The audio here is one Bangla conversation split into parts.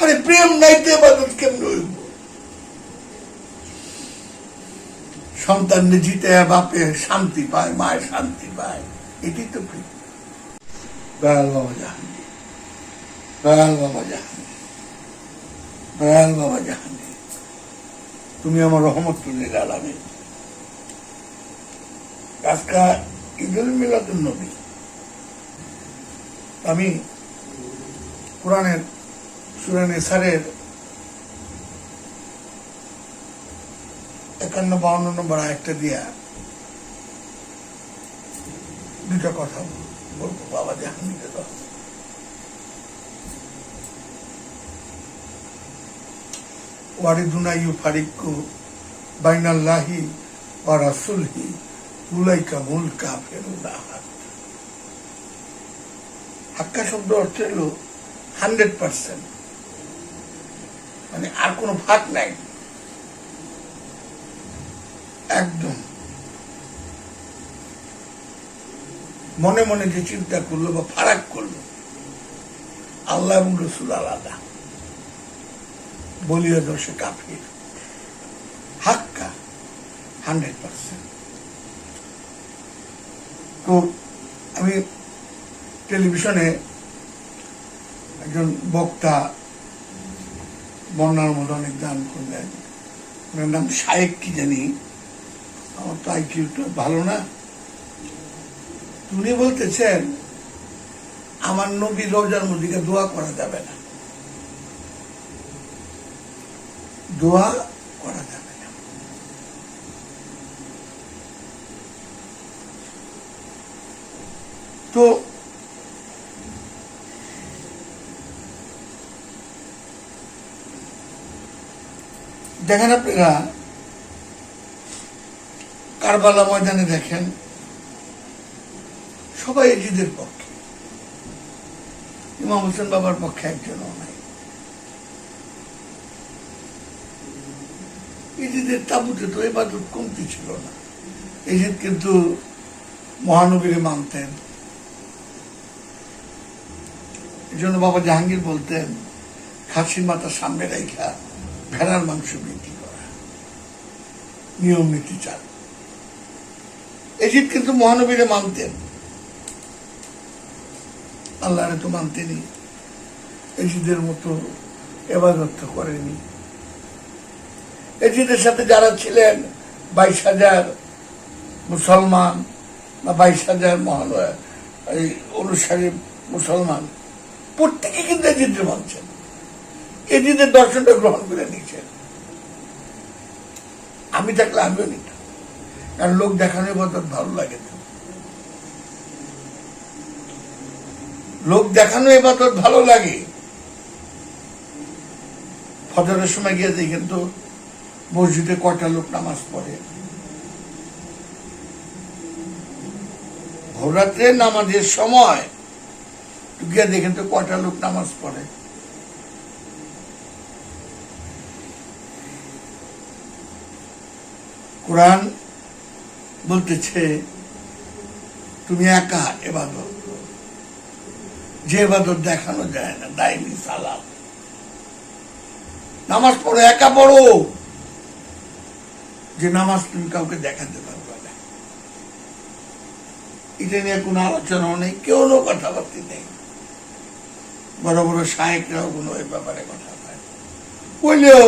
আরে প্রেম নাইতে কেমন হইব? সন্তান জিতে বাপে শান্তি পায় মায়ের শান্তি পায়, এটাই তো প্রেম। বাবা দয়াল বাবা দয়াল বাবা জাহাঙ্গীর, তুমি আমার রহমতুল্লিল আলামী আজকা ঈদুল মিলাদুল নবী। আমি কোরআনের, সুরানে সারের একান্ন বাউন্ন নম্বর আরেকটা দিয়া দুটা কথা বলব, বাবা জাহাঙ্গীরের। ওয়ারিদুনা ফারিকু বাইনাল্লাহি ওয়া রাসূলহি উলাইকা মুল কাফিরুনা হাক্কা শব্দ অর্থ হলো হান্ড্রেড পার্সেন্ট। মানে আর কোনো ভাগ নাই। একদম। মনে মনে যে চিন্তা করল বা ফারাক করল, আল্লাহ এবং রসুল আলাদা। বলিয়া দোষে কাফির। হাক্কা, হান্ড্রেড পার্সেন্ট। তো আমি টেলিভিশনে একজন বক্তা বন্যার মতো অনেক দান করলেন। ওনার নাম শায়েক কি জানি? আমার তো আইকিউটা ভালো না। উনি বলতেছেন, আমার নবী রোজার মধ্যে দোয়া করা যাবে না। দোয়া করা যাবে না তো দেখেন আপনারা, কারবালা ময়দানে দেখেন, সবাই এজিদের পক্ষে। ইমাম হোসেন বাবার পক্ষে একজনও নাই। এজিদের তাবুতে তো এবাদত কমতি ছিল না। এজিদ কিন্তু মহানবীরে মানতেন। এই জন্য বাবা জাহাঙ্গীর বলতেন, খাসির মাথা সামনে রেখা ভেড়ার মাংস বিক্রি করা। নিয়ম নীতি চাল। এজিদ কিন্তু মহানবীরে মানতেন। আল্লাহরে তো মানতেনি এজিদের মতো এবাদত করেনি। এজিদের সাথে যারা ছিলেন, বাইশ হাজার মুসলমান বা বাইশ হাজার মহান, এই অনুসারী মুসলমান, প্রত্যেকে কিন্তু এজিদের মানছেন। এজিদের দর্শনটা গ্রহণ করে নিয়েছেন। আমি থাকলে আমিও নিতাম। কারণ লোক দেখানোর বদল ভালো লাগে তো। লোক দেখানো এবাদত ভালো লাগে। ফজরের সময় গিয়ে দেখেন তো, মসজিদে কটা লোক নামাজ পড়ে। ভোররাত্রে নামাজের সময় গিয়ে দেখেন তো কটা লোক নামাজ পড়ে। কোরআন বলতেছে, তুমি একা এবাদত যে এবাদত দেখানো যায় না দায়নি সালাম নামাজ পড়ো, একা পড়ো। যে নামাজ তুমি কাউকে দেখাতে পারবে না। এটা নিয়ে কোনো আলোচনাও নেই, কেউ কোনো কথাবার্তা নেই। বড় বড় সাহেবরাও কোনো এ ব্যাপারে কথা না। কইলেও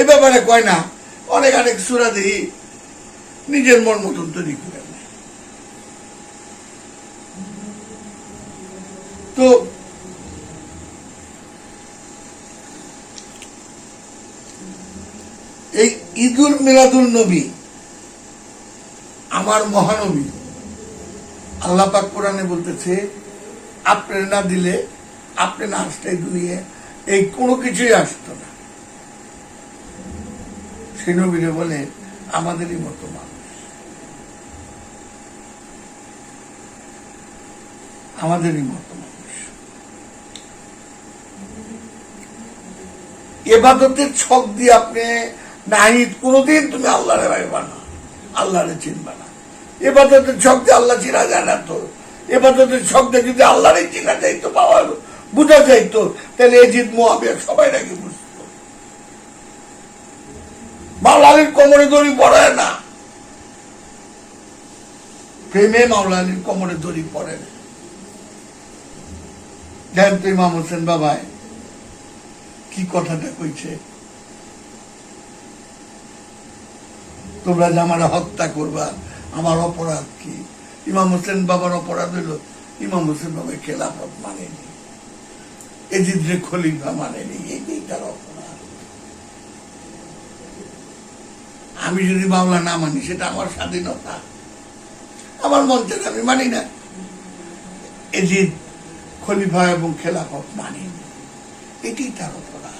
এ ব্যাপারে কয় না, অনেক অনেক সুরা দিই নিজের মন মতন তৈরি করে তো এই ঈদুল মিলাদুল নবী, আমার মহানবী, আল্লাহ পাক কোরআনে বলতেছে, আপনি না দিলে আপনি না আসতে দুনিয়ে, এই কোনো কিছুই আসতো না। সেই নবীরে বলে, আমাদেরই মতো মানুষ আমাদেরই মতো এবাদতের ছক দিয়ে আপনি নাহিদ কোনোদিন তুমি আল্লাহরে ভাইবা না, আল্লাহরে চিনবা না। এবাদতের ছক দিয়ে আল্লাহ চিনা যায় না তো। এবাদতের ছক দিয়ে যদি আল্লাহরে চিনা যায় তো পাওয়ার বোঝা যাইতো তাহলে এজিদ মোয়াবিয়া সবাই নাকি বুঝতো। মাওলালির কোমরে দড়ি পড়ে না। প্রেমে মাওলালির কোমরে দড়ি পড়ে না। দেন তো ইমাম হোসেন বাবায় কি কথাটা কইছে? তোমরা যে আমার হত্যা করবা, আমার অপরাধ কি? ইমাম হোসেন বাবার অপরাধ হইল, ইমাম হোসেন বাবা খেলাফত মানেনি, এজিদরে খলিফা মানেনি এইটাই তার অপরাধ। আমি যদি বাংলা না মানি, সেটা আমার স্বাধীনতা। আমার মন আমি মানি না। এজিদ খলিফা এবং খেলাফত মানেনি। এটি তার অপরাধ।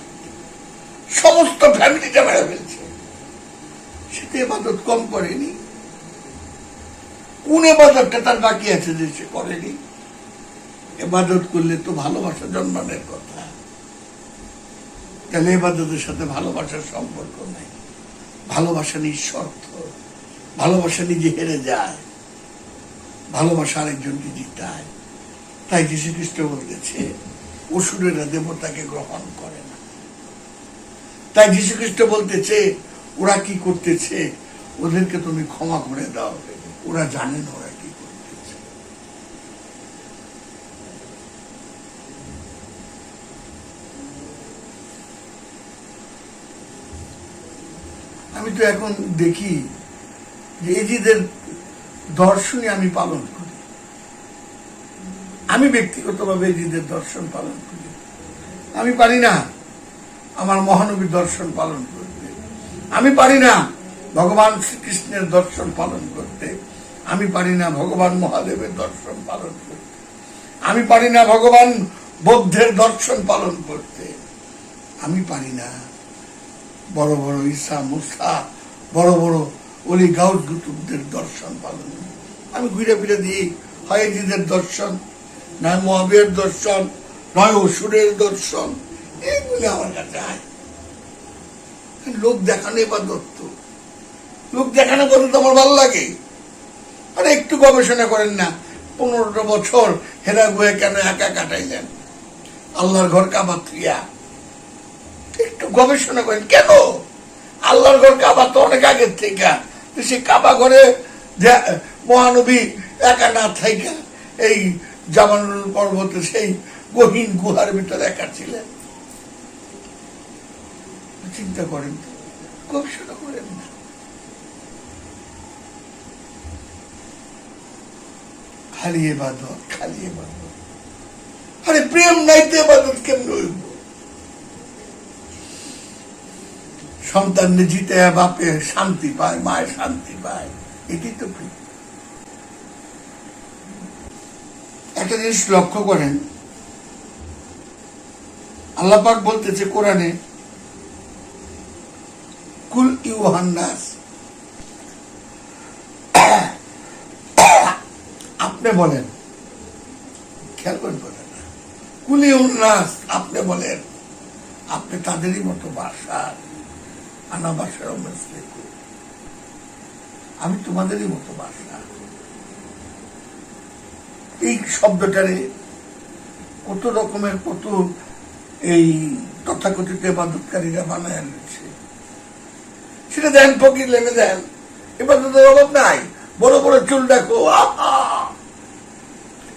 সমস্ত ফ্যামিলিটা মেরে ফেলছে। সেটা এবাদত কম করেনি। কোন এবাদতটা তার বাকি আছে যে সে করেনি? এবাদত করলে তো ভালোবাসা জন্মানোর কথা। তাহলে এবাদতের সাথে ভালোবাসার সম্পর্ক নেই। ভালোবাসা নিঃস্বার্থ ভালোবাসা নিজে হেরে যায়। ভালোবাসা আরেকজনকে জিতায় তাই যীশু খ্রিস্ট বলতেছে অসুরেরা দেবতাকে গ্রহণ করে না। তাই যীশু খ্রিস্ট বলতেছে, ওরা কি করতেছে? ওদেরকে তুমি ক্ষমা করে দাও। ওরা জানে না ওরা কি করতেছে। আমি তো এখন দেখি যে এজিদের দর্শনই আমি পালন করি। আমি ব্যক্তিগতভাবে এজিদের দর্শন পালন করি। আমি পারি না আমার মহানবীর দর্শন পালন করতে। আমি পারি না ভগবান শ্রীকৃষ্ণের দর্শন পালন করতে। আমি পারি না ভগবান মহাদেবের দর্শন পালন করতে। আমি পারি না ভগবান বৌদ্ধের দর্শন পালন করতে। আমি পারি না। বড় বড় ঈসা মুসা, বড় বড় অলি গাউদ দর্শন পালন। আমি ঘুরে ফিরে দিই, হয় দর্শন নয় মহাবীর দর্শন নয় অসুরের দর্শন এইগুলি আমার কাছে আয় লোক দেখানো এবার দত্ত। লোক দেখানো পর্যন্ত আমার ভালো লাগে। আরে একটু গবেষণা করেন না, পনেরোটা বছর হেরা গুয়ে কেন একা কাটাইলেন? আল্লাহর ঘর থুইয়া একটু গবেষণা করেন, কেন? আল্লাহর ঘর কাবা তো অনেক আগের থেকে। সে কাবা ঘরে মহানবী একা না থাইকা, এই জামানুল পর্বতে সেই গহীন গুহার ভিতরে একা ছিলেন। চিন্তা করেন গবেষণা করেন না। আরে প্রেম এবাদত কেমন হইব? সন্তান জিতে বাপে শান্তি পায় মায়ের শান্তি পায় এটি তো প্রেম। একটা জিনিস লক্ষ্য করেন। আল্লাপাক বলতেছে কোরআনে, কুল ইউহান্নাস আপনি বলেন। খেয়াল করেন কথাটা কুল ইউহান্নাস আপনি বলেন। আপনি তাদেরই মতো বাসা আনা বাসার আমি তোমাদেরই মতো বাসা এই শব্দটারে কত রকমের কত এই তথাকথিত এবাদতকারীরা বানায় রয়েছে সেটা দেন ফকির লেনে দেন। এবার তো অভাব নাই। বড় বড় চুল দেখো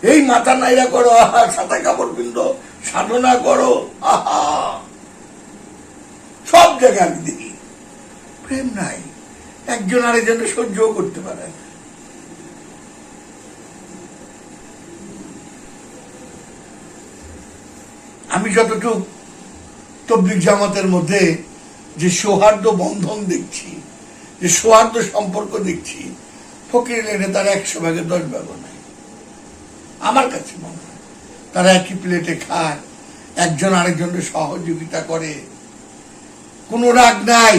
এই মাথা নাইরা করো, আহা! সাদা কাপড় পিন্ধো, সাধনা করো, আহা! সব জায়গায় আমি দেখি। প্রেম নাই। একজন আরেকজনকে সহ্যও করতে পারে না। আমি যতটুক তবলিক জামাতের মধ্যে যে সৌহার্দ্য বন্ধন দেখছি, যে সৌহার্দ্য সম্পর্ক দেখছি, ফকির লেনে তার একশো ভাগে দশ ভাগও নাই। আমার কাছে মনে হয় তারা একই প্লেটে খায়, একজন আরেকজনের সহযোগিতা করে। কোনো রাগ নাই,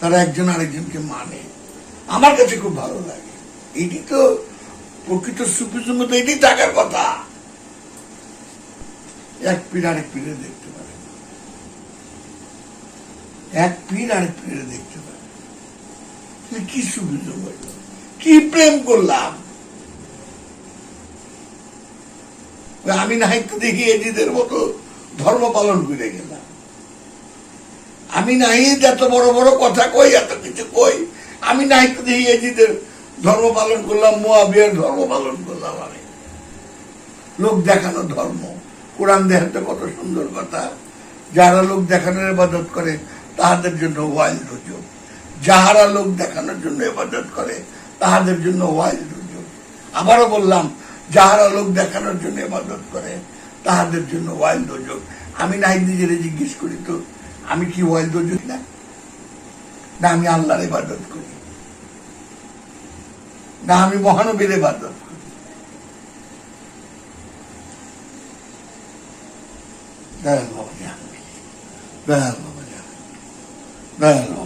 তারা একজন আরেকজনকে মানে। আমার কাছে খুব ভালো লাগে। এটি তো প্রকৃত সুফিজম তো এটি থাকার কথা। এক পীর আরেক পীরে দেখতে পারে এক পীর আরেক পীরে দেখতে পারে কি সুবিধা হইল কি প্রেম করলাম? আমি না একটু দেখি এজিদের মতো ধর্ম পালন করে গেলাম। আমি নাই এত বড় বড় কথা কই, এত কিছু কই। আমি না একটু দেখি এজিদের ধর্ম পালন করলাম, মোয়াবিয়ার ধর্ম পালন করলাম আমি। লোক দেখানো ধর্ম। কোরআন দেখাতে কত সুন্দর কথা। যারা লোক দেখানোর ইবাদত করে, তাহাদের জন্য ওয়াইল রুজুক যাহারা লোক দেখানোর জন্য ইবাদত করে, তাহাদের জন্য ওয়াইল রুজুক আবারও বললাম, যাহারা লোক দেখানোর জন্য ইবাদত করে, তাহাদের জন্য ওয়াইল রুজুক আমি নাই নিজেরে জিজ্ঞেস করি তো, আমি কি ওয়াইল রুজুক না না, আমি আল্লাহর ইবাদত করি। না, আমি মহানবীর ইবাদত করি। တယ်ပေါ့ဗျာတယ်ပေါ့ဗျာတယ်